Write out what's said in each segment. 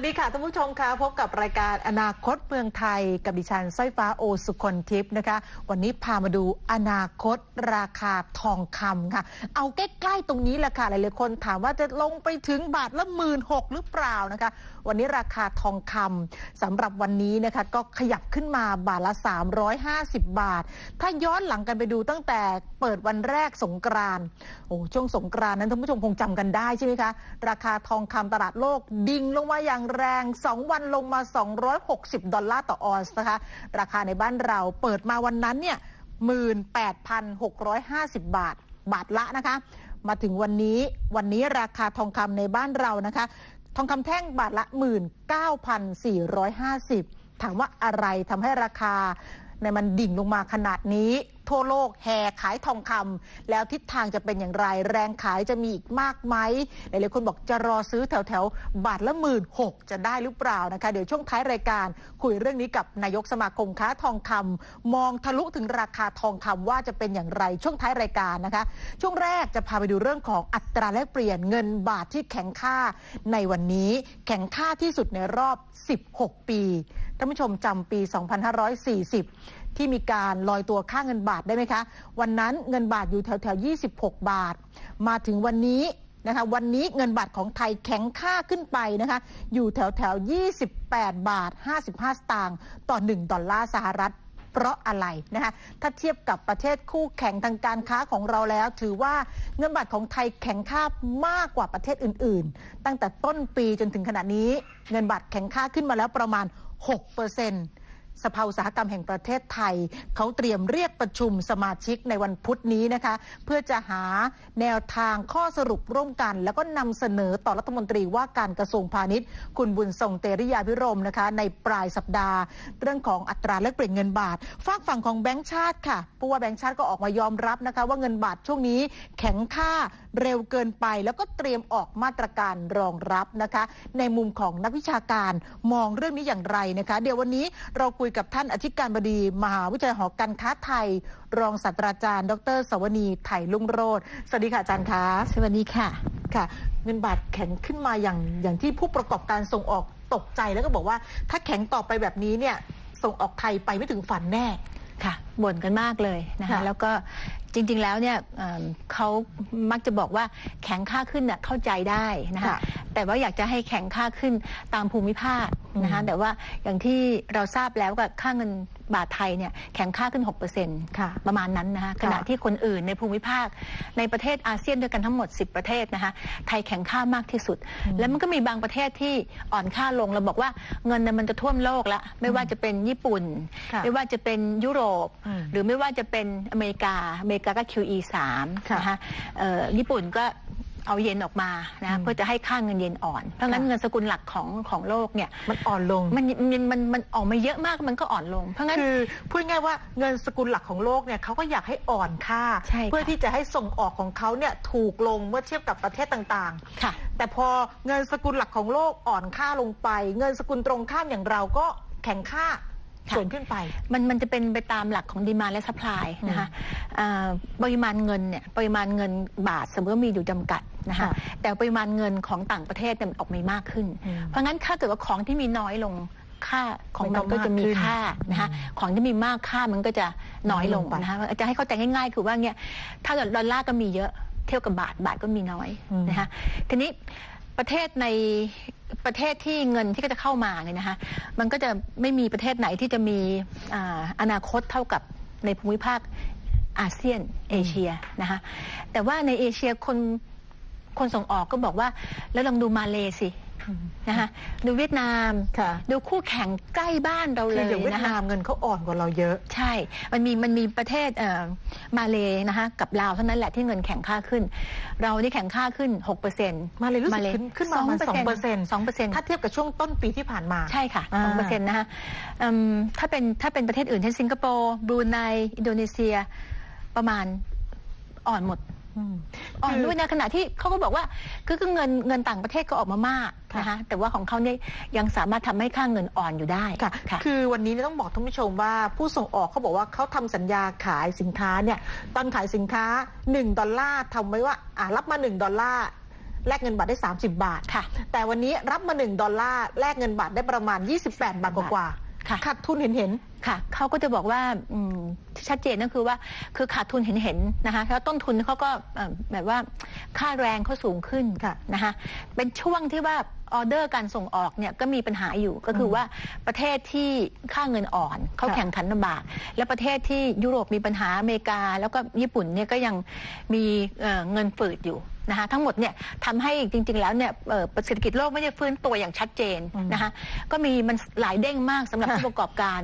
วัสดีค่ะท่านผู้ชมค่ะพบกับรายการอนาคตเมืองไทย กับดิฉันสร้อยฟ้าโอสุคนทิพย์นะคะ วันนี้พามาดูอนาคตราคาทองคำค่ะ เอาใกล้ๆตรงนี้แหละค่ะหลายๆคนถามว่าจะลงไปถึงบาทละหมื่นหกหรือเปล่านะคะ วันนี้ราคาทองคำสำหรับวันนี้นะคะก็ขยับขึ้นมาบาทละ 350 บาท ถ้าย้อนหลังกันไปดูตั้งแต่เปิดวันแรกสงกรานโอ้ช่วงสงกรานนั้นท่านผู้ชมคงจำกันได้ใช่ไหมคะ ราคาทองคำตลาดโลกดิ่งลงมาอย่างแรง 2 วันลงมา 260 ดอลลาร์ต่อออนซ์นะคะ ราคาในบ้านเราเปิดมาวันนั้นเนี่ย18,650 บาท บาทละนะคะ มาถึงวันนี้ วันนี้ราคาทองคำในบ้านเรานะคะ ทองคำแท่งบาทละ 19,450 ถามว่าอะไรทำให้ราคาในมันดิ่งลงมาขนาดนี้ ทั่วโลกแห่ขายทองคำแล้วทิศทางจะเป็นอย่างไร แรงขายจะมีอีกมากไหมหลายๆคนบอกจะรอซื้อแถวแถวบาทละหมื่นหกจะได้หรือเปล่านะคะ เดี๋ยวช่วงท้ายรายการคุยเรื่องนี้กับนายกสมาคมค้าทองคำมองทะลุถึงราคาทองคำว่าจะเป็นอย่างไรช่วงท้ายรายการนะคะ ช่วงแรกจะพาไปดูเรื่องของอัตราแลกเปลี่ยนเงินบาทที่แข็งค่าในวันนี้แข็งค่าที่สุดในรอบ 16 ปีท่านผู้ชมจำปี 2540 ที่มีการลอยตัวค่าเงินบาทได้ไหมคะ วันนั้นเงินบาทอยู่แถวแถวๆ26 บาท มาถึงวันนี้นะคะวันนี้เงินบาทของไทยแข็งค่าขึ้นไปนะคะอยู่แถวแถว28 บาท 55 สตางค์ต่อ 1 ดอลลาร์สหรัฐเพราะอะไรนะคะถ้าเทียบกับประเทศคู่แข่งทางการค้าของเราแล้ว ถือว่าเงินบาทของไทยแข็งค่ามากกว่าประเทศอื่น ๆ ตั้งแต่ต้นปีจนถึงขณะนี้ เงินบาทแข็งค่าขึ้นมาแล้วประมาณ 6% สภาอุตสาหกรรมแห่งประเทศไทย เขาเตรียมเรียกประชุมสมาชิกในวันพุธนี้นะคะ เพื่อจะหาแนวทางข้อสรุปร่วมกัน แล้วก็นำเสนอต่อรัฐมนตรีว่าการกระทรวงพาณิชย์ คุณบุญทรงเตริยาพิรมนะคะ ในปลายสัปดาห์ เรื่องของอัตราแลกเปลี่ยนเงินบาทฝากฝั่งของแบงก์ชาติค่ะผู้ว่าแบงก์ชาติก็ออกมายอมรับนะคะ ว่าเงินบาทช่วงนี้แข็งค่าเร็วเกินไป แล้วก็เตรียมออกมาตรการรองรับนะคะ ในมุมของนักวิชาการมองเรื่องนี้อย่างไรนะคะ เดี๋ยววันนี้เราคุยกับท่านอธิการบดี มหาวิทยาลัยหอการค้าไทย รองศาสตราจารย์ ดรสวนีไถ่ลุงโรธสวัสดีค่ะอาจารย์คะสวัสดีค่ะค่ะ เงินบาทแข็งขึ้นมาอย่างอย่างที่ผู้ประกอบการส่งออกตกใจแล้วก็บอกว่า ถ้าแข็งต่อไปแบบนี้เนี่ยส่งออกไทยไปไม่ถึงฝันแน่ค่ะบ่นกันมากเลยนะคะค่ะแล้วก็จริงๆแล้วเนี่ยเอิ่มเขามักจะบอกว่าแข็งค่าขึ้นน่ะเข้าใจได้นะคะค่ะแต่ว่าอยากจะให้แข็งค่าขึ้นตามภูมิภาค นะคะอืมแต่ว่าอย่างที่เราทราบแล้วกับค่าเงินบาทไทยเนี่ยแข็งค่าขึ้น 6%ค่ะประมาณนั้นนะคะขณะที่คนอื่นในภูมิภาค ในประเทศอาเซียนด้วยกันทั้งหมด 10 ประเทศนะคะไทยแข็งค่ามากที่สุดอืมแล้วมันก็มีบางประเทศที่อ่อนค่าลงเราบอกว่าเงินเนี่ยมันจะท่วมโลกละไม่ว่าจะเป็นญี่ปุ่นค่ะไม่ว่าจะเป็นยุโรปอืมหรือไม่ว่าจะเป็นอเมริกาอเมริกาก็ QE 3ค่ะนะคะเอ่อญี่ปุ่นก็ เอาเยนออกมาอืนะมเพื่อจะให้ค่าเงินเยนอ่อน เพราะงั้นค่ะเงินสกุลหลักของของโลกเนี่ยมันอ่อนลงมันมันมันมันออกมาเยอะมากมันก็อ่อนลง เพราะงั้นคือพูดง่ายๆว่าเงินสกุลหลักของโลกเนี่ยเขาก็อยากให้อ่อนค่าใช่ค่ะเพื่อที่จะให้ส่งออกของเขาเนี่ยถูกลงเมื่อเทียบกับประเทศต่างค่ะๆแต่พอเงินสกุลหลักของโลกอ่อนค่าลงไป เงินสกุลตรงข้ามอย่างเราก็แข็งค่าค่ะ ส่วนขึ้นไป มันมันจะเป็นไปตามหลักของดีมาและสปายนะคะอ่าปริมาณเงินเนี่ยปริมาณเงินบาทสมมติว่ามีอยู่จำกัดนะคะค่ะแต่ปริมาณเงินของต่างประเทศเนี่ยมันออกมามากขึ้นอืมเพราะงั้นถ้าเกิดว่าของที่มีน้อยลงค่าของมันมัก็นก็จะมีมากขึ้นค่านะคะอืมของที่มีมากค่ามันก็จะน้อยลงน้อยลงไปนะคะจะให้เข้าใจง่ายๆ คือว่าเนี่ยถ้าเกิดดอลลาร์ก็มีเยอะเทียบกับบาทบาทก็มีน้อยอืมนะคะทีนี้ ประเทศในประเทศที่เงินที่ก็จะเข้ามาเนี่ยนะคะมันก็จะไม่มีประเทศไหนที่จะมีอาอนาคตเท่ากับในภูมิภาคอาเซียนเอเชียนะคะแต่ว่าในเอเชียคนคนส่งออกก็บอกว่า แล้วลองดูมาเลสิ นะคะดูเวียดนามค่ะดูคู่แข่งใกล้บ้านเราคืเลอยอย่างเวียดนะคะนามเงินเขาอ่อนกว่าเราเยอะ ใช่ มันมีมันมีประเทศเอ่อมาเลนะคะกับลาวเท่านั้นแหละที่เงินแข่งค่าขึ้น เรานี่แข่งค่าขึ้น6%เปอร์เซ็นต์มาเลยรู้สึกขึ้นขึ้นมาประมาณ2%สองเปอร์เซ็นต์ถ้าเทียบกับช่วงต้นปีที่ผ่านมาใช่ค่ะอ่าสองเปอร์เซ็นต์นะคะอืมถ้าเป็นถ้าเป็นประเทศอื่นเช่นสิงคโปร์บรูไนอินโดนีเซียประมาณอ่อนหมด อืมอ่อนคือด้วยนะขณะที่เขาก็บอกว่าคือคือเงินเงินต่างประเทศก็ออกมามากค่ะนะคะแต่ว่าของเขาเนี่ยยังสามารถทำให้ค่าเงินอ่อนอยู่ได้ค่ะค่ะคือวันนี้เนี่ยต้องบอกท่านผู้ชมว่าผู้ส่งออกเขาบอกว่าเขาทำสัญญาขายสินค้าเนี่ยตอนขายสินค้า 1 ดอลลาร์ทำไว้ว่าอ่ารับมา 1 ดอลลาร์แลกเงินบาทได้ 30 บาทค่ะ แต่วันนี้รับมา 1 ดอลลาร์แลกเงินบาทได้ประมาณ 28 บาทกว่าค่ะๆขาดทุนเห็นเห็น ค่ะเขาก็จะบอกว่าชัดเจนก็คือว่าคือขาดทุนเห็นเห็นๆนะคะแล้วต้นทุนเขาก็แบบว่าค่าแรงเขาสูงขึ้นะนะคะเป็นช่วงที่ว่าออเดอร์การส่งออกเนี่ยก็มีปัญหาอยู่ก็คือว่าประเทศที่ค่าเงินอ่อนเขาแข่งขันลำบาก และประเทศที่ยุโรปมีปัญหาอเมริกา แล้วก็ญี่ปุ่นเนี่ยก็ยังมีเเงินฝืดอยู่นะคะทั้งหมดเนี่ยทำให้จริง ๆ แล้วเนี่ยเศรษฐกิจโลกไม่ได้ฟื้นตัวอย่างชัดเจนนะคะก็มีมันหลายเด้งมากสำหรับผู้ประกอบการ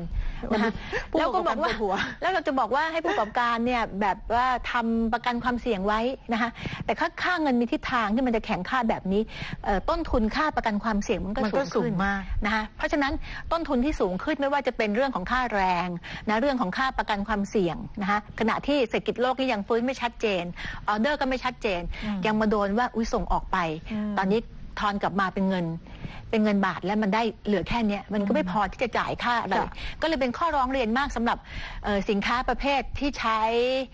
นะคะผู้แล้วปก็ระกอบบอกการว่าปวดหัวแล้วเราจะบอกว่าให้ผู้ประกอบการเนี่ยแบบว่าทำประกันความเสี่ยงไว้นะคะแต่ค่าค่าเงินมีทิศทางที่มันจะแข็งค่าแบบนี้เอ่อต้นทุนค่าประกันความเสี่ยงมันก็มันสูก็งสูขึ้งนมากนะคะเพราะฉะนั้นต้นทุนที่สูงขึ้นไม่ว่าจะเป็นเรื่องของค่าแรงนะเรื่องของค่าประกันความเสี่ยงนะคะขณะที่เศรษฐกิจโลกนี่ยังฟื้นไม่ชัดเจนออเดอร์ก็ไม่ชัดเจนอืมยังมาโดนว่าอุ้ยส่งออกไปอืมตอนนี้ ทอนกลับมาเป็นเงิน เป็นเงินบาทแล้วมันได้เหลือแค่เนี้ยมันก็ไม่พอที่จะจ่ายค่าอะไรค่ะก็เลยเป็นข้อร้องเรียนมากสำหรับเอ่อสินค้าประเภทที่ใช้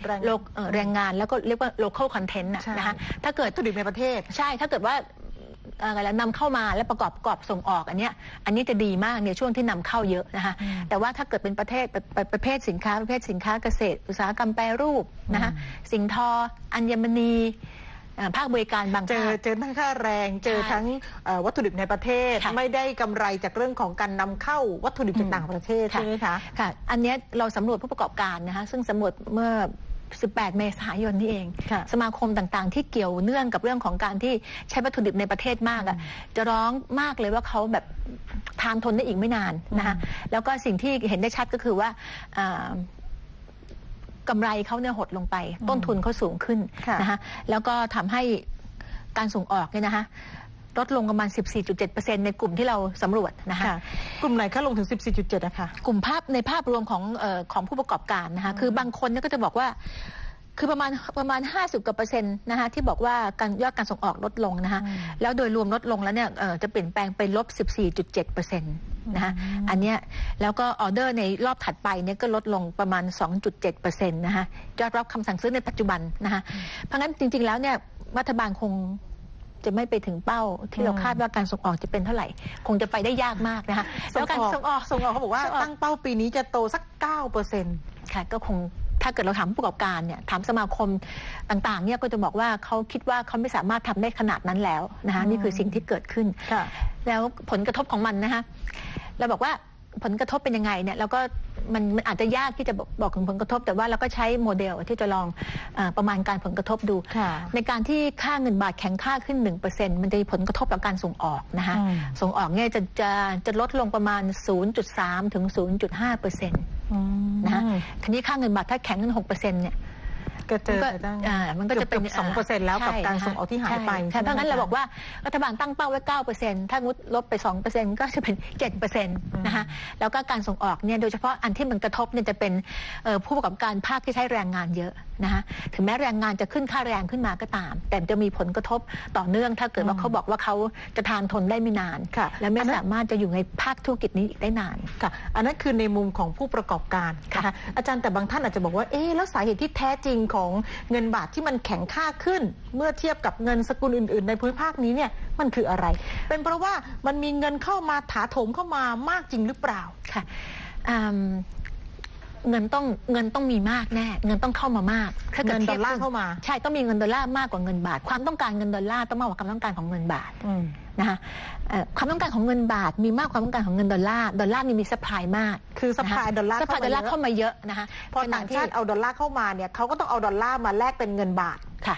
แรงโลกเอ่อแรงงานแล้วก็เรียกว่า local content นะใช่นะคะถ้าเกิดวัตถุดิบในประเทศ ใช่ถ้าเกิดว่าเอ่ออะไรนำเข้ามาแล้วประกอบประกอบส่งออกอันเนี้ยอันนี้จะดีมากในช่วงที่นำเข้าเยอะนะคะอืมแต่ว่าถ้าเกิดเป็นประเทศประประประเภทสินค้าประเภทสินค้าเกษตร อุตสาหกรรมแปรรูปนะคะอืมสิ่งทอ อัญมณีเอ่อ ภาคบริการบางเจอภาคเจอทั้งค่าแรง เจอใช่ทั้งเอ่อวัตถุดิบในประเทศค่ะไม่ได้กำไรจากเรื่องของการนำเข้าวัตถุดิบจากอืมต่างประเทศค่ะใช่ไหมคะค่ะ อันเนี้ยเราสำรวจผู้ประกอบการนะคะซึ่งสำรวจเมื่อ18 เมษายนนี่เองค่ะสมาคมต่างๆ ที่เกี่ยวเนื่องกับเรื่องของการที่ใช้วัตถุดิบในประเทศมากอะจะร้องมากเลยว่าเขาแบบทานทนได้อีกไม่นานนะคะแล้วก็สิ่งที่เห็นได้ชัดก็คือว่าอ่า กำไรเขาเนี่ยหดลงไป ต้นทุนเขาสูงขึ้นค่ะนะคะแล้วก็ทำให้การส่งออกเนี่ยนะคะลดลงประมาณ 14.7%ในกลุ่มที่เราสำรวจนะคะค่ะกลุ่มไหนคะลงถึง 14.7นะคะ กลุ่มภาพในภาพรวมของเออของผู้ประกอบการนะคะ คือบางคนเนี่ยก็จะบอกว่า คือประมาณประมาณ 50กว่าเปอร์เซ็นต์นะคะที่บอกว่าการยอดการส่งออกลดลงนะคะอืมแล้วโดยรวมลดลงแล้วเนี่ยเอ่อจะเปลี่ยนแปลงไปลบ 14.7เปอร์เซ็นต์ นะคะอันเนี้ยแล้วก็ออเดอร์ในรอบถัดไปเนี่ยก็ลดลงประมาณ 2.7เปอร์เซ็นต์นะคะยอดรับคำสั่งซื้อในปัจจุบันนะคะเพราะงั้นจริง ๆ แล้วเนี่ยรัฐบาลคงจะไม่ไปถึงเป้าที่เราอืมคาดว่าการส่งออกจะเป็นเท่าไหร่ คงจะไปได้ยากมากนะคะแล้วการส่งออกส่งออกเขาบอกว่าส่งออกตั้งเป้าปีนี้จะโตสัก9เปอร์เซ็นต์ค่ะก็คงถ้าเกิดเราถามผู้ประกอบการเนี่ยถามสมาคมต่างๆเนี่ยก็จะบอกว่าเขาคิดว่าเขาไม่สามารถทำได้ขนาดนั้นแล้วนะคะอืมนี่คือสิ่งที่เกิดขึ้นค่ะแล้วผลกระทบของมันนะคะ เราบอกว่าผลกระทบเป็นยังไงเนี่ยแล้วก็มันมันอาจจะยากที่จะบอกบอกถึงผลกระทบ แต่ว่าเราก็ใช้โมเดลที่จะลองเออประมาณการผลกระทบดูค่ะในการที่ค่าเงินบาทแข็งค่าขึ้น 1%มันจะมีผลกระทบต่อการส่งออกนะคะอืมส่งออกเนี่ยจะจะจะลดลงประมาณ 0.3 ถึง 0.5%เปอร์เซ็นต์นะคะทีนี้ค่าเงินบาทถ้าแข็งขึ้นหกเปอร์เซ็นต์เนี่ย ก็เจอมันก็ไปตั้งอ่ามันก็จะเป็นสองเปอร์เซ็นต์แล้วกับใช่การนะคะส่งออกที่หายไปใช่ใช่ไหมเพราะงั้นเราคะบอกว่ารัฐบาลตั้งเป้าไว้เก้าเปอร์เซ็นต์ถ้างดลบไปสองเปอร์เซ็นต์ก็จะเป็นเจ็ดเปอร์เซ็นต์นะคะแล้วก็การส่งออกเนี่ยโดยเฉพาะอันที่มันกระทบเนี่ยจะเป็นเอ่อผู้ประกอบการภาคที่ใช้แรงงานเยอะนะคะถึงแม้แรงงานจะขึ้นค่าแรงขึ้นมาก็ตาม แต่จะมีผลกระทบต่อเนื่องถ้าเกิดว่าเขาบอกว่าเขาจะทานทนได้ไม่นานค่ะและไม่อันนั้นสามารถจะอยู่ในภาคธุรกิจนี้อีกได้นานค่ะอันนั้นคือในมุมของผู้ประกอบการนะคะอาจารย์แต่บางท่านอาจจะบอกว่าเอ๊ะแล้วสาเหตุที่แท้จริงของเงินบาทที่มันแข็งค่าขึ้น เมื่อเทียบกับเงินสกุลอื่น ๆ ในภูมิภาคนี้เนี่ยมันคืออะไร เป็นเพราะว่ามันมีเงินเข้ามาถาโถมเข้ามามากจริงหรือเปล่าค่ะอืม เงินต้องเงินต้องมีมากแน่ เงินต้องเข้ามามาก ถ้ากิเงินทีดอยลบลาร์เข้ามา ใช่ต้องมีเงินดอลลาร์มากกว่าเงินบาท ความต้องการเงินดอลลาร์ต้องมากกว่าความต้องการของเงินบาทอืมนะคะเอ่อความต้องการของเงินบาทมีมากกว่าความต้องการของเงินดอลลาร์ดอลลาร์นี่มีสปายมาก คือสปายดอลลาร์สปายดอลลาร์เข้าเข้ามามาเยอะนะคะพอต่างชาติเอาดอลลาร์เข้ามาเนี่ยเขาก็ต้องเอาดอลลาร์มาแลกเป็นเงินบาทค่ะ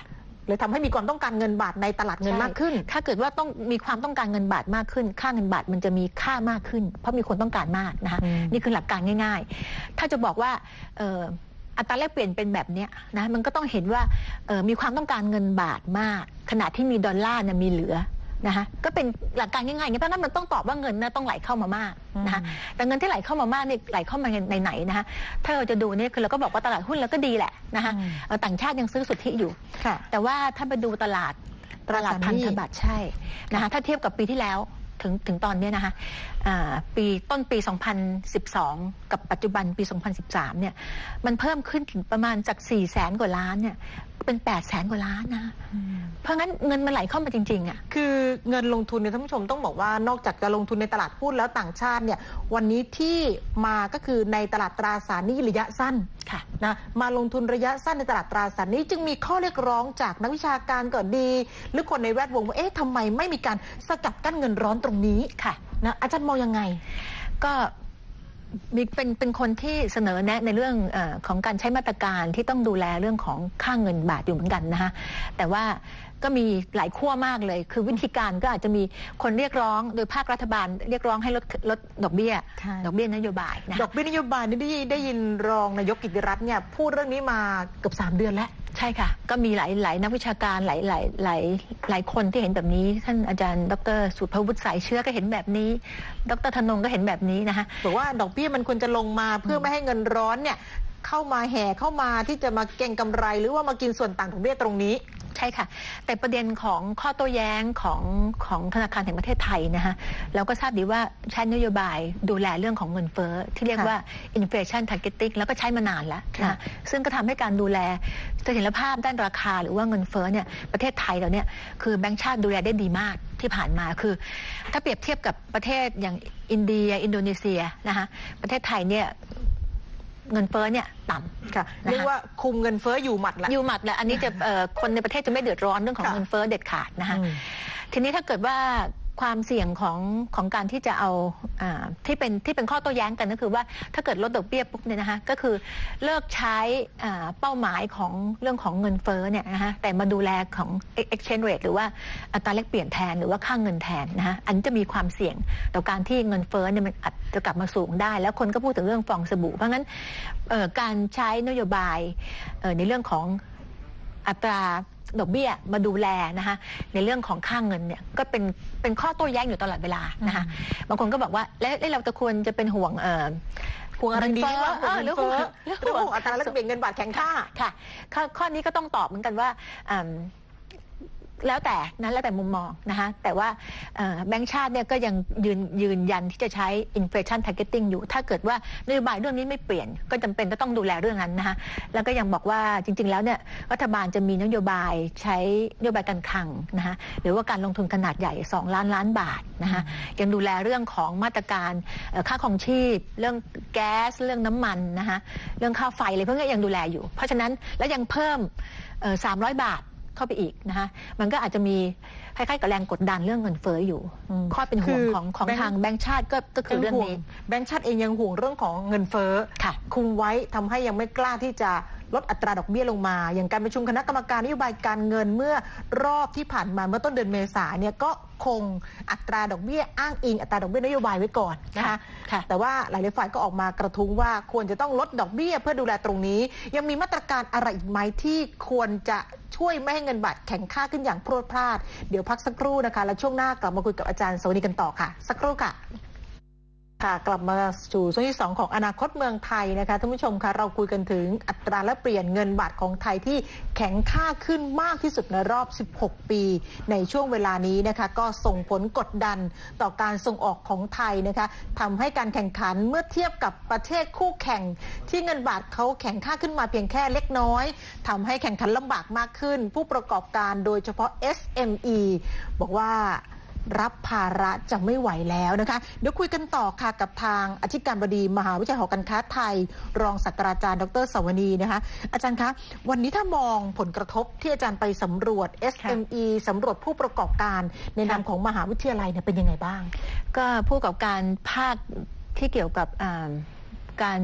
เลยทำให้มีความต้องการเงินบาทในตลาดเงินใช่มากขึ้น ถ้าเกิดว่าต้องมีความต้องการเงินบาทมากขึ้น ค่าเงินบาทมันจะมีค่ามากขึ้น เพราะมีคนต้องการมากนะคะอืมนี่คือหลักการง่าย ๆ ถ้าจะบอกว่าเอ่ออัตราแลกเปลี่ยนเป็นแบบเนี้ยนะมันก็ต้องเห็นว่าเอ่อมีความต้องการเงินบาทมาก ขณะที่มีดอลลาร์เนี่ยมีเหลือ นะคะก็เป็นหลักการง่ายๆอย่างนี้เพราะฉะนั้นมันต้องตอบว่าเงินน่ะต้องไหลเข้ามามากนะคะอืมแต่เงินที่ไหลเข้ามามากเนี่ยไหลเข้ามาในไหนๆนะคะถ้าเราจะดูเนี่ยคือเราก็บอกว่าตลาดหุ้นเราก็ดีแหละนะคะเอ่อต่างชาติยังซื้อสุทธิอยู่ค่ะแต่ว่าถ้าไปดูตลาดตตราลาสาดรหนี้พันธบัตรใช่นะคะถ้าเทียบกับปีที่แล้วถึงถึงตอนเนี้ยนะคะอ่า ปีต้นปี 2012 กับปัจจุบันปี 2013 เนี่ย มันเพิ่มขึ้นถึงประมาณจาก 4 แสนกว่าล้านเนี่ย เป็น 8 แสนกว่าล้านนะ เพราะงั้นเงินมันไหลเข้ามาจริง ๆอะ คือเงินลงทุนเนี่ยท่านผู้ชมต้องบอกว่านอกจากจะลงทุนในตลาดหุ้นแล้วต่างชาติเนี่ย วันนี้ที่มาก็คือในตลาดตราสารหนี้ระยะสั้นค่ะนะมาลงทุนระยะสั้นในตลาดตราสารหนี้จึงมีข้อเรียกร้องจากนักวิชาการก็ดี หรือคนในแวดวงว่าเอ๊ะทำไมไม่มีการสกัดกั้นเงินร้อนตรงนี้ค่ะ นะอาจารย์มองยังไง ก็มีเป็นเป็นคนที่เสนอแนะในเรื่องอของการใช้มาตรการที่ต้องดูแลเรื่องของค่าเงินบาทอยู่เหมือนกันนะคะแต่ว่า ก็มีหลายขั้วมากเลย คือวิธีการก็อาจจะมีคนเรียกร้องโดยภาครัฐบาลเรียกร้องให้ลดลดดอกเบี้ยใช่ดอกเบี้ยนโยบายนะดอกเบี้ยนโยบายนี่ได้ได้ยินรองนายกกิติรัตน์เนี่ยพูดเรื่องนี้มาเกือบ3 เดือนแล้วใช่ค่ะ ก็มีหลายหลายนักวิชาการหลายหลายหลายหลายคนที่เห็นแบบนี้ ท่านอาจารย์ ดรสุภวุฒิสายเชื้อก็เห็นแบบนี้ ดรธนงก็เห็นแบบนี้นะคะบอกว่าดอกเบี้ยมันควรจะลงมาเพื่อไม่ให้เงินร้อนเนี่ย เข้ามาแห่เข้ามาที่จะมาเก็งกำไร หรือว่ามากินส่วนต่างของเบี้ยตรงนี้ใช่ค่ะ แต่ประเด็นของข้อโต้แย้งของของธนาคารแห่งประเทศไทยนะคะเราก็ทราบดีว่าใช้นโยบายดูแลเรื่องของเงินเฟ้อที่เรียกค่ะว่า inflation targeting แล้วก็ใช้มานานแล้วนะค่ะคะซึ่งก็ทำให้การดูแลเสถียรภาพด้านราคาหรือว่าเงินเฟ้อเนี่ยประเทศไทยเราเนี่ยคือแบงก์ชาติดูแลได้ดีมากที่ผ่านมาคือ ถ้าเปรียบเทียบกับประเทศอย่างอินเดีย อินโดนีเซียนะคะประเทศไทยเนี่ย เงินเฟ้อเนี่ยต่ำค่ะนะคะเรียกว่าคุมเงินเฟ้ออยู่หมัดละยูหมัดแหละอันนี้จะเอ่อคนในประเทศจะไม่เดือดร้อนเรื่องของค่ะเงินเฟ้อเด็ดขาดนะคะอืมทีนี้ถ้าเกิดว่า ความเสี่ยงของของการที่จะเอาอที่เป็นที่เป็นข้อโต้แย้งกันก็คือว่าถ้าเกิดลดดอกเบี้ยปุ๊บเนี่ยนะคะก็คือเลิกใช้เป้าหมายของเรื่องของเงินเฟ้อเนี่ยนะคะแต่มาดูแลของ exchange rate หรือว่าอัตราแลกเปลี่ยนแทนหรือว่าค่าเงินแทนนะคะอันจะมีความเสี่ยงต่อการที่เงินเฟ้อเนี่ยมันอาจจะกลับมาสูงได้ แล้วคนก็พูดถึงเรื่องฟองสบู่ เพราะงั้นการใช้นโยบายในเรื่องของอัตรา ดอกเบี้ยมาดูแลนะคะในเรื่องของค่างเงินเนี่ยก็เป็นเป็นข้อโต้แย้งอยู่ตลอดเวลานะคะบางคนก็บอกว่าแล้วแล้วเราจะควรจะเป็นห่วงเอ่อห่วงอะไรดีเงินเฟ้อว่าห่วงเออหรืเงิอนเฟ้อหรือหรือห่วงห่วงอัตราแลกเปลี่ยนเงินบาทแข็งค่าค่ะ ข้อข้อนี้ก็ต้องตอบเหมือนกันว่าอืม แล้วแต่นะแล้วแต่มุมมองนะคะแต่ว่าแบงก์ชาติเนี่ยก็ยังยืนยืนยันที่จะใช้ inflation targeting อยู่ ถ้าเกิดว่านโยบายเรื่องนี้ไม่เปลี่ยน ก็จำเป็นจะต้องดูแลเรื่องนั้นนะคะแล้วก็ยังบอกว่าจริง ๆ แล้วเนี่ยรัฐบาลจะมีนโยบายใช้นโยบายการคลังนะคะหรือว่าการลงทุนขนาดใหญ่ 2 ล้านล้านบาทนะคะยังดูแลเรื่องของมาตรการค่าของชีพ เรื่องแก๊สเรื่องน้ำมันนะคะเรื่องค่าไฟอะไรพวกนี้ยังดูแลอยู่ เพราะฉะนั้นแล้วยังเพิ่ม300 บาท เข้าไปอีกนะคะมันก็อาจจะมีคล้ายๆกับแรงกดดันเรื่องเงินเฟ้ออยู่อืมข้อเป็นห่วงคือของของแบงค์ทางแบงก์ชาติก็ก็คือเรื่องห่วงนี้แบงก์ชาติเองยังห่วงเรื่องของเงินเฟ้อค่ะคุมไว้ทำให้ยังไม่กล้าที่จะลดอัตราดอกเบี้ยลงมา อย่างการประชุมคณะกรรมการนโยบายการเงินเมื่อรอบที่ผ่านมาเมื่อต้นเดือนเมษาเนี่ยก็คงอัตราดอกเบี้ยอ้างอิงอัตราดอกเบี้ยนโยบายไว้ก่อนนะคะค่ะแต่ว่าหลายๆฝ่ายก็ออกมากระทุ้งว่าควรจะต้องลดดอกเบี้ยเพื่อดูแลตรงนี้ ยังมีมาตรการอะไรอีกไหมที่ควรจะช่วยไม่ให้เงินบาทแข็งค่าขึ้นอย่างพรวดพลาด เดี๋ยวพักสักครู่นะคะ แล้วช่วงหน้ากลับมาคุยกับอาจารย์สวนีกันต่อค่ะ สักครู่ค่ะ ค่ะกลับมาสู่ช่วงที่ 2 ของอนาคตเมืองไทยนะคะท่านผู้ชมคะเราคุยกันถึงอัตราแลกเปลี่ยนเงินบาทของไทยที่แข็งค่าขึ้นมากที่สุดในรอบ 16 ปี ในช่วงเวลานี้นะคะก็ส่งผลกดดันต่อการส่งออกของไทยนะคะทำให้การแข่งขันเมื่อเทียบกับประเทศคู่แข่ง ที่เงินบาทเขาแข็งค่าขึ้นมาเพียงแค่เล็กน้อยทำให้แข่งขันลำบากมากขึ้น ผู้ประกอบการโดยเฉพาะ SME บอกว่า รับภาระจะไม่ไหวแล้วนะคะ เดี๋ยวคุยกันต่อค่ะกับทางอธิการบดีมหาวิทยาลัยหอการค้าไทย รองศาสตราจารย์ ดรสวนีนะคะ อาจารย์คะ วันนี้ถ้ามองผลกระทบที่อาจารย์ไปสำรวจ SME สำรวจผู้ประกอบการในนามของมหาวิทยาลัยเนี่ยเป็นยังไงบ้าง ก็ผู้ประกอบการภาคที่เกี่ยวกับอ่าการ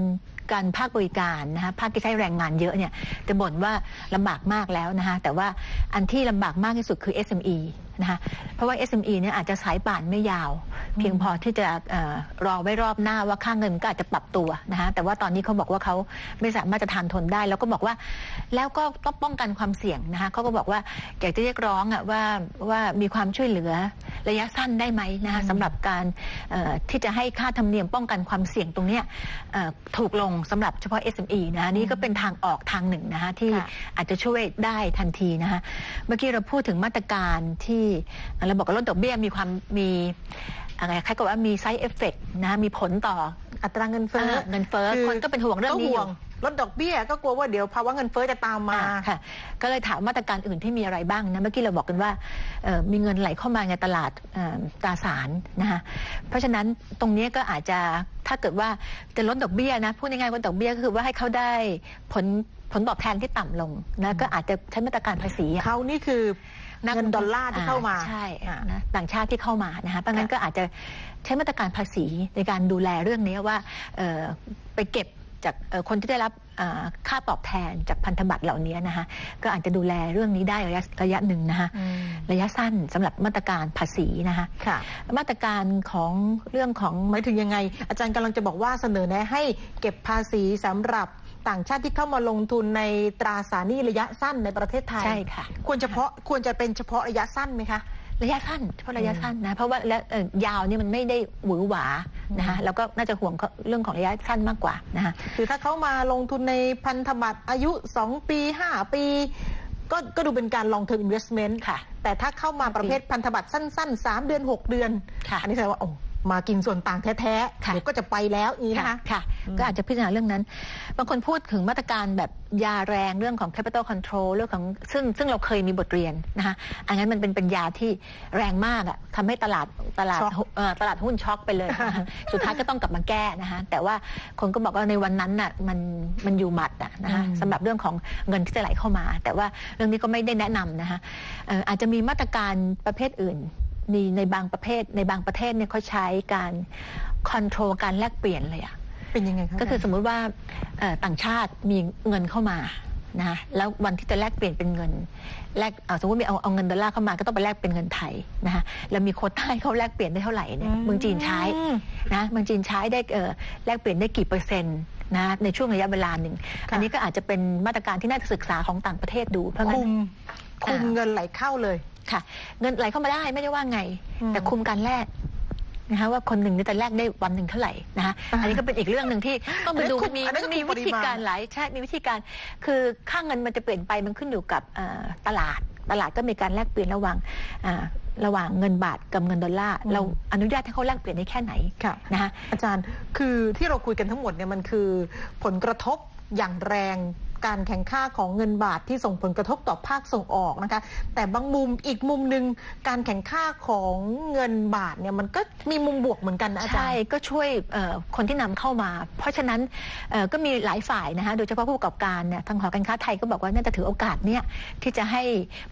การภาคบริการนะคะภาคที่ใช้แรงงานเยอะเนี่ยจะบ่นว่าลำบากมากแล้วนะคะแต่ว่าอันที่ลำบากมากที่สุดคือ SME นะคะเพราะว่า SME เนี่ยอาจจะสายป่านไม่ยาว เพียงพอที่จะออรอไว้รอบหน้าว่าค่าเงินก็อาจจะปรับตัวนะคะแต่ว่าตอนนี้เขาบอกว่าเขาไม่สามารถจะทานทนได้ แล้วก็บอกว่า แล้วก็ต้องป้องกันความเสี่ยงนะคะเขาก็บอกว่าอยากจะเรียกร้องอะว่าว่ามีความช่วยเหลือ ระยะสั้นได้ไหมนะคะสำหรับการเอ่อที่จะให้ค่าธรรมเนียมป้องกันความเสี่ยงตรงเนี้ยเอ่อถูกลงสำหรับเฉพาะ SME นะคะนี่ก็เป็นทางออกทางหนึ่งนะคะที่ค่ะอาจจะช่วยได้ทันทีนะคะเมื่อกี้เราพูดถึงมาตรการที่เราบอกว่าลดดอกเบี้ยมีความมีอะไรคล้ายกับว่ามีไซ d ์เอฟเฟกนะมีผลต่ออัตราเงินเฟ้อเงินเฟ้อคือคนก็เป็นห่วงเรื่องนี้ก็อห่วยู่ง ลดดอกเบี้ยก็กลัวว่าเดี๋ยวภาวะเงินเฟ้อจะตามมาอ่าค่ะ ก็เลยถามมาตรการอื่นที่มีอะไรบ้างนะเมื่อกี้เราบอกกันว่าเอ่อมีเงินไหลเข้ามาในตลาดเอ่อตราสารนะคะเพราะฉะนั้นตรงนี้ก็อาจจะถ้าเกิดว่าจะลดดอกเบี้ยนะพูดง่ายๆว่าดอกเบี้ยก็คือว่าให้เขาได้ผลผลตอบแทนที่ต่ำลงนะก็อาจจะใช้มาตรการภาษีอะเขานี่คือนักเงินดอลลาร์ที่เข้ามาใช่อ่านะต่างชาติที่เข้ามานะคะเพราะงั้นก็อาจจะใช้มาตรการภาษีในการดูแลเรื่องนี้ว่าเอ่อไปเก็บ จากเอ่อคนที่ได้รับอ่าค่าตอบแทนจากพันธบัตรเหล่านี้นะคะก็อาจจะดูแลเรื่องนี้ได้ระยะระยะหนึ่งนะคะอืมระยะสั้นสำหรับมาตรการภาษีนะคะค่ะมาตรการของเรื่องของหมายถึงยังไง อาจารย์กำลังจะบอกว่าเสนอแนะให้เก็บภาษีสำหรับต่างชาติที่เข้ามาลงทุนในตราสารหนี้ระยะสั้นในประเทศไทยใช่ค่ะควรเฉพาะควรจะเป็นเฉพาะระยะสั้นไหมคะ ระยะสั้นเฉพาะระยะสั้นนะเพราะว่าและเอ่อยาวเนี่ยมันไม่ได้หวือหวานะคะแล้วก็น่าจะห่วงเรื่องของระยะสั้นมากกว่านะคะคือถ้าเขามาลงทุนในพันธบัตรอายุ 2 ปี 5 ปีก็ก็ดูเป็นการ long term investment ค่ะ แต่ถ้าเข้ามาประเภทพันธบัตรสั้น ๆ 3 เดือน 6 เดือนค่ะอันนี้แสดงว่าโอ้ มากินส่วนต่างแท้ๆค่ะเดี๋ยวก็จะไปแล้วอย่างนี้นะคะค่ะ ก็อาจจะพิจารณาเรื่องนั้น บางคนพูดถึงมาตรการแบบยาแรงเรื่องของ capital control เรื่องของซึ่งซึ่งเราเคยมีบทเรียนนะคะอันนั้นมันเป็นเป็นยาที่แรงมากอะทำให้ตลาดตลาดช็อกเอ่อตลาดหุ้นช็อกไปเลยนะคะสุดท้ายก็ต้องกลับมาแก้นะคะแต่ว่าคนก็บอกว่าในวันนั้นน่ะมันมันอยู่หมัดอะนะคะสำหรับเรื่องของเงินที่จะไหลเข้ามา แต่ว่าเรื่องนี้ก็ไม่ได้แนะนำนะคะเอ่ออาจจะมีมาตรการประเภทอื่น มีในบางประเภท ในบางประเทศเนี่ยเขาใช้การคอนโทรลการแลกเปลี่ยนเลยอะเป็นยังไงคะก็คือสมมุติว่าเอ่อต่างชาติมีเงินเข้ามานะแล้ววันที่จะแลกเปลี่ยนเป็นเงินแลกเอ่อสมมติมีเอาเอาเงินดอลลาร์เข้ามาก็ต้องไปแลกเป็นเงินไทยนะคะแล้วมีโควต้าให้เขาแลกเปลี่ยนได้เท่าไหร่เนี่ยเมืองจีนใช้อืมนะเมืองจีนใช้ได้เอ่อแลกเปลี่ยนได้กี่เปอร์เซ็นต์นะในช่วงระยะเวลาหนึ่งค่ะอันนี้ก็อาจจะเป็นมาตรการที่น่าจะศึกษาของต่างประเทศดู เพราะงั้คุนมคุมอ่าเงินไหลเข้าเลย ค่ะ เงินไหลเข้ามาได้ไม่ได้ว่าไงอืมแต่คุมการแลกนะคะว่าคนหนึ่งเนี่ยจะแลกได้วันหนึ่งเท่าไหร่นะคะอ่าอันนี้ก็เป็นอีกเรื่องหนึ่งที่ต้องไปดูอันนี้คุมมีอันนั้นมันมีคุมปวิริธีมาณการหลายใช่มีวิธีการ คือค่าเงินมันจะเปลี่ยนไปมันขึ้นอยู่กับเอ่อตลาดตลาดก็มีการแลกเปลี่ยนระหว่างอ่าระหว่างเงินบาทกับเงินดอลลาร์อืมเราอนุญาตให้เขาแลกเปลี่ยนได้แค่ไหนค่ะนะคะอาจารย์คือที่เราคุยกันทั้งหมดเนี่ยมันคือผลกระทบอย่างแรง การแข่งข้าของเงินบาทที่ส่งผลกระทบต่อภาคส่งออกนะคะ แต่บางมุมอีกมุมหนึ่งการแข่งข้าของเงินบาทเนี่ยมันก็มีมุมบวกเหมือนกันอาจารย์ใช่ก็ช่วยคนที่นำเข้ามา เพราะฉะนั้นก็มีหลายฝ่ายนะคะโดยเฉพาะผู้ประกอบการเนี่ยทางหอการค้าไทยก็บอกว่าน่าจะถือโอกาสเนี้ยที่จะให้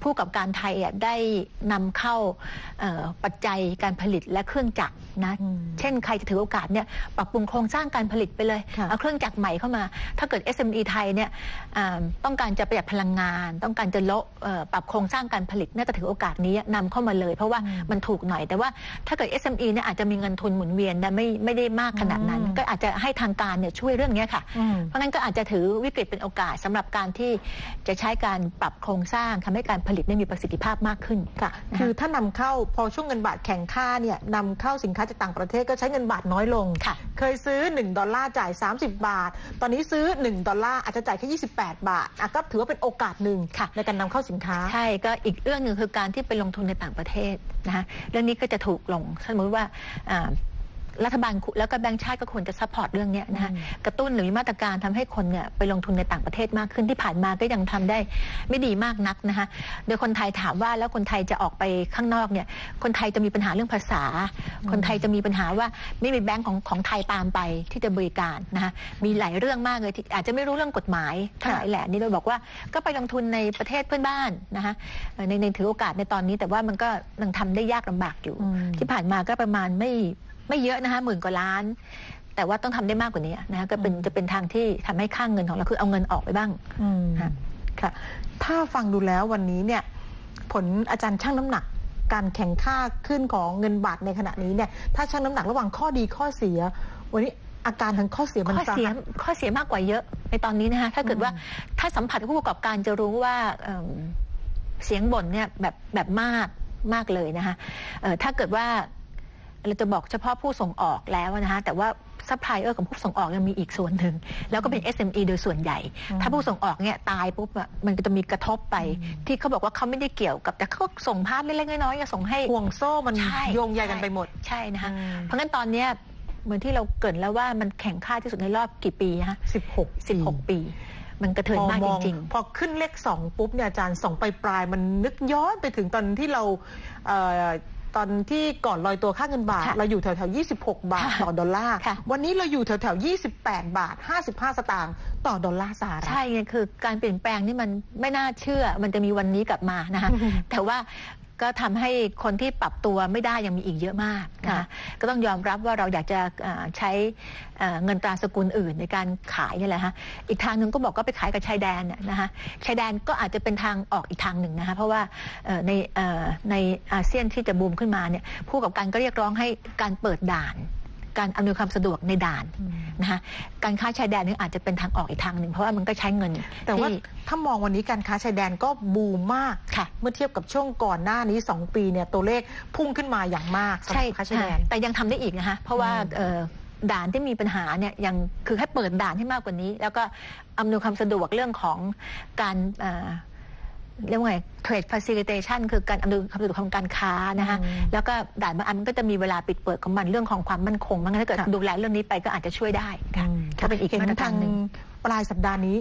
ผู้ประกอบการไทยอะได้นำเข้าปัจจัยการผลิตและเครื่องจักรนะเช่นใครจะถือโอกาสเนี่ยปรับปรุงโครงสร้างการผลิตไปเลยเอาเครื่องจักรใหม่เข้ามา ถ้าเกิด SME ไทยเนี่ยต้องการจะประหยัดพลังงาน ต้องการจะลดเอ่อปรับโครงสร้างการผลิตน่าจะถือโอกาสนี้นำเข้ามาเลย เพราะว่าอืมมันถูกหน่อย แต่ว่าถ้าเกิด SME เนี่ยอาจจะมีเงินทุนหมุนเวียนแต่ไม่ไม่ได้มากขนาดนั้นอืมก็อาจจะให้ทางการเนี่ยช่วยเรื่องเนี้ยค่ะอืมเพราะงั้นก็อาจจะถือวิกฤตเป็นโอกาสสำหรับการที่จะใช้การปรับโครงสร้างทำให้การผลิตได้มีประสิทธิภาพมากขึ้นค่ะนะคะคือถ้านำเข้าพอช่วงเงินบาทแข่งค่าเนี่ยนำเข้าสินค้าจากต่างประเทศก็ใช้เงินบาทน้อยลงค่ะ เคยซื้อ 1 ดอลลาร์จ่าย 30 บาท ตอนนี้ซื้อ 1 ดอลลาร์อาจจะจ่ายแค่28 บาทก็ถือว่าเป็นโอกาสหนึ่งค่ะในการนำเข้าสินค้า ใช่ ก็อีกเรื่องหนึ่งคือการที่ไปลงทุนในต่างประเทศนะคะเรื่องนี้ก็จะถูกลงสมมติว่า รัฐบาลคุแล้วก็แบงก์ชาติก็ควรจะซัพพอร์ตเรื่องเนี้ยนะคะอืมกระตุ้นหรือมีมาตรการทำให้คนเนี่ยไปลงทุนในต่างประเทศมากขึ้นที่ผ่านมาก็ยังทำได้ไม่ดีมากนักนะคะโดยคนไทยถามว่าแล้วคนไทยจะออกไปข้างนอกเนี่ยคนไทยจะมีปัญหาเรื่องภาษา คนไทยจะมีปัญหาว่าไม่มีแบงก์ของของไทยตามไปที่จะบริการนะคะมีหลายเรื่องมากเลยที่อาจจะไม่รู้เรื่องกฎหมายเท่าไหร่แหละนี่เราบอกว่าก็ไปลงทุนในประเทศเพื่อนบ้านนะคะเอ่อในในถือโอกาสในตอนนี้แต่ว่ามันก็ยังทำได้ยากลำบากอยู่อืมที่ผ่านมาก็ประมาณไม่ ไม่เยอะนะคะหมื่นกว่าล้าน แต่ว่าต้องทำได้มากกว่านี้นะคะก็เป็นจะเป็นทางที่ทำให้ค่างเงินของเราคือเอาเงินออกไปบ้างอืมค่ะค่ะ ถ้าฟังดูแล้ววันนี้เนี่ย ผลอาจารย์ชั่งน้ำหนักการแข่งค่าขึ้นของเงินบาทในขณะนี้เนี่ย ถ้าชั่งน้ำหนักระหว่างข้อดีข้อเสีย วันนี้อาการทางข้อเสียมันข้อเสียสาหัสข้อเสียมากกว่าเยอะในตอนนี้นะคะถ้าเกิดว่าอืมถ้าสัมผัสกับผู้ประกอบการจะรู้ว่าเอิ่มเสียงบ่นเนี่ยแบบแบบมากมากเลยนะคะเอ่อถ้าเกิดว่า เราจะบอกเฉพาะผู้ส่งออกแล้วนะคะแต่ว่าซัพพลายเออร์กับผู้ส่งออกยังมีอีกส่วนหนึ่ง แล้วก็เป็น SME โดยส่วนใหญ่อืมถ้าผู้ส่งออกเนี่ยตายปุ๊บอะมันก็จะมีกระทบไป ที่เขาบอกว่าเขาไม่ได้เกี่ยวกับ แต่เขาก็ส่งพาร์ทเล็กๆน้อยๆจะส่งให้ห่วงโซ่มันใช่โยงใยกันไปหมดใช่นะคะอืมเพราะงั้นตอนเนี้ยเหมือนที่เราเกรินแล้วว่ามันแข่งค่าที่สุดในรอบกี่ปีฮะ16 16ปีมันกระเทือนมากพอจริงพอขึ้นเลขสองปุ๊บเนี่ยอาจารย์สองปลายปลายๆมันนึกย้อนไปถึงตอนที่เราเอ่อ ตอนที่ก่อนลอยตัวค่าเงินบาทค่ะเราอยู่แถวแถวๆ26 บาทค่ะต่อดอลลาร์ค่ะวันนี้เราอยู่แถวแถวๆ28 บาท 55 สตางค์ต่อดอลลาร์สหรัฐ ใช่ไงคือการเปลี่ยนแปลงนี่มันไม่น่าเชื่อ มันจะมีวันนี้กลับมานะคะอืมแต่ว่า ก็ทำให้คนที่ปรับตัวไม่ได้ยังมีอีกเยอะมากนะค่ะคะก็ต้องยอมรับว่าเราอยากจะเอ่อใช้เอ่อเงินตราสกุลอื่นในการขายนี่แหละฮะอีกทางหนึ่งก็บอกก็ไปขายกับชายแดนน่ะนะคะชายแดนก็อาจจะเป็นทางออกอีกทางหนึ่งนะคะเพราะว่าเอ่อในเอ่อในอาเซียนที่จะบูมขึ้นมาเนี่ยผู้ประกอบการก็เรียกร้องให้การเปิดด่าน การอำนวยความสะดวกในด่านนะคะการค้าชายแดนนี่อาจจะเป็นทางออกอีกทางหนึ่งเพราะว่ามันก็ใช้เงิน แต่ว่าที่ถ้ามองวันนี้การค้าชายแดนก็บูมมากค่ะเมื่อเทียบกับช่วงก่อนหน้านี้ 2 ปีเนี่ยตัวเลขพุ่งขึ้นมาอย่างมากสำหใช่รับค้าชายแดนแต่ยังทำได้อีกนะคะเพราะว่าอืมเอ่อด่านที่มีปัญหาเนี่ยยังคือให้เปิดด่านให้มากกว่านี้ แล้วก็อำนวยความสะดวกเรื่องของการ เอ่อเรียกว่าไง trade facilitation คือการอำนวยความสะดวกทางการค้านะคะอืมแล้วก็ด่านบางอันมันก็จะมีเวลาปิดเปิดของมันเรื่องของความมั่นคงมันถ้าเกิดค่ะดูแลเรื่องนี้ไปก็อาจจะช่วยได้ค่ะอืมก็เป็นอีกเห็นมาตรกาทารงหนึ่งปลายสัปดาห์นี้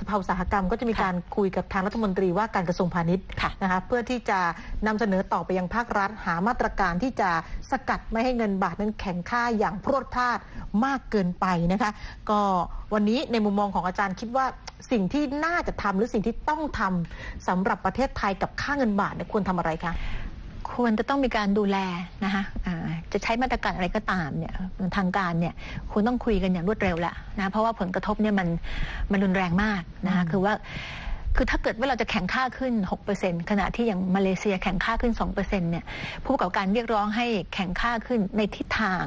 สภาอุตสาหกรรมก็จะมีค่ะการคุยกับทางรัฐมนตรีว่าการกระทรวงพาณิชย์ค่ะนะคะเพื่อที่จะนำเสนอต่อไปยังภาครัฐหามาตรการที่จะสกัดไม่ให้เงินบาทนั้นแข็งค่าอย่างพรวดพลาดมากเกินไปนะคะ ก็วันนี้ในมุมมองของอาจารย์คิดว่าสิ่งที่น่าจะทำหรือสิ่งที่ต้องทำสำหรับประเทศไทยกับค่าเงินบาทเนี่ยควรทำอะไรคะ ควรจะต้องมีการดูแลนะคะอ่าจะใช้มาตรการอะไรก็ตามเนี่ยทางการเนี่ยคุณต้องคุยกันอย่างรวดเร็วแหละนะเพราะว่าผลกระทบเนี่ยมันมันรุนแรงมากนะคะอืมคือว่า คือถ้าเกิดว่าเราจะแข่งค่าขึ้น 6%ขณะที่อย่างมาเลเซียแข่งค่าขึ้น 2%เนี่ยผู้ประกอบการเรียกร้องให้แข่งค่าขึ้นในทิศทาง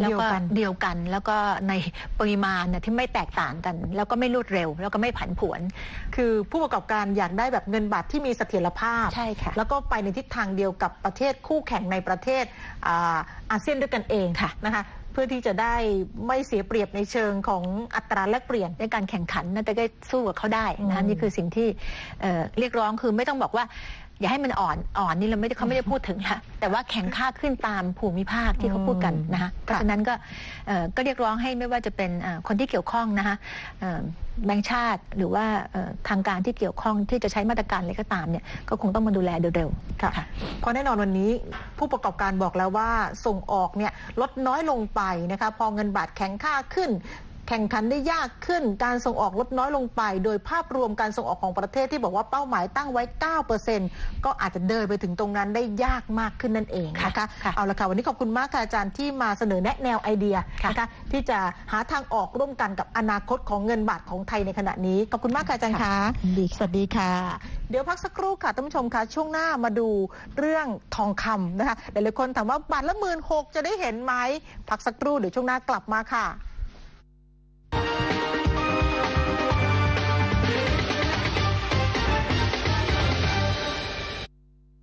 แล้วก็เดียวกันแล้วก็ในปริมาณเนี่ยที่ไม่แตกต่างกัน แล้วก็ไม่รวดเร็ว แล้วก็ไม่ผันผวน คือผู้ประกอบการอยากได้แบบเงินบาทที่มีเสถียรภาพใช่ค่ะแล้วก็ไปในทิศทางเดียวกับประเทศคู่แข่งในประเทศอาอาเซียนด้วยกันเองค่ะนะคะเพื่อที่จะได้ไม่เสียเปรียบในเชิงของอัตราแลกเปลี่ยนในการแข่งขันน่าจะได้สู้กับเขาได้นะอืมนี่คือสิ่งที่เอ่อเรียกร้องคือไม่ต้องบอกว่าอย่าให้มันอ่อนอ่อนนี่เราไม่ได้เขาไม่ได้พูดถึงละแต่ว่าแข่งค่าขึ้นตามภูมิภาคที่เขาพูดกันนะคะเพราะฉะนั้นก็เอ่อก็เรียกร้องให้ไม่ว่าจะเป็นเอ่อคนที่เกี่ยวข้องนะคะเอ่อแบงค์ชาติหรือว่าเอ่อทางการที่เกี่ยวข้องที่จะใช้มาตรการอะไรก็ตามเนี่ยก็คงต้องมาดูแลโดยเร็วค่ะค่ะเพราะแน่นอนวันนี้ ผู้ประกอบการบอกแล้วว่าส่งออกเนี่ยลดน้อยลงไปนะคะพอเงินบาทแข็งค่าขึ้น แข่งขันได้ยากขึ้น การส่งออกลดน้อยลงไป โดยภาพรวมการส่งออกของประเทศที่บอกว่าเป้าหมายตั้งไว้ 9%ก็อาจจะเดินไปถึงตรงนั้นได้ยากมากขึ้นนั่นเองนะคะค่ะค่ะเอาละค่ะ วันนี้ขอบคุณมากค่ะอาจารย์ที่มาเสนอแนะแนวไอเดียค่ะนะคะที่จะหาทางออกร่วมกันกับอนาคตของเงินบาทของไทยในขณะนี้ขอบคุณมากค่ะอาจารย์คะสวัสดีค่ะ เดี๋ยวพักสักครู่ค่ะท่านผู้ชมคะช่วงหน้ามาดูเรื่องทองคำนะคะหลายๆคนถามว่าบาทละหมื่นหกจะได้เห็นไหมพักสักครู่เดี๋ยวช่วงหน้ากลับมาค่ะ